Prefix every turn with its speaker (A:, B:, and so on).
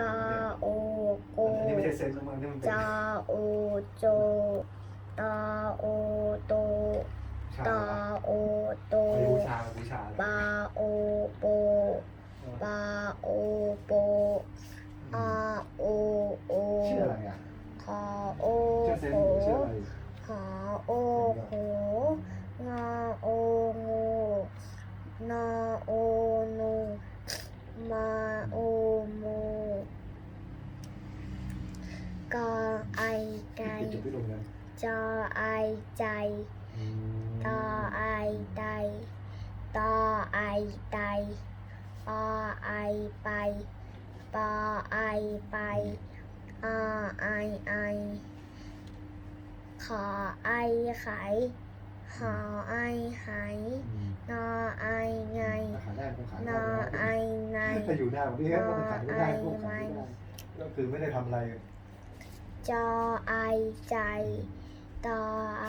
A: กาโอโก
B: อันนี้ไม่ใช่เซนส์ของมันนี่มันเป็
A: กาไอไก่
B: จุดที่ลงกัน
A: จอไอใจ
B: อืม
A: ตอไอไตตอไอไตปอไอไปปอไอไปอาไอไอขอไอไขหอไอไห
B: อืม
A: นอไอไง
B: ขายได้ก็ขาย
A: น
B: ได้
A: อไอไง
B: ถ้าอยู่ได้วันนี้ก็ขายไม่ได้ก็ขายไม่ได้ก็คือไม่ได้ทำอะไร
A: จอไอใจ ตอไอ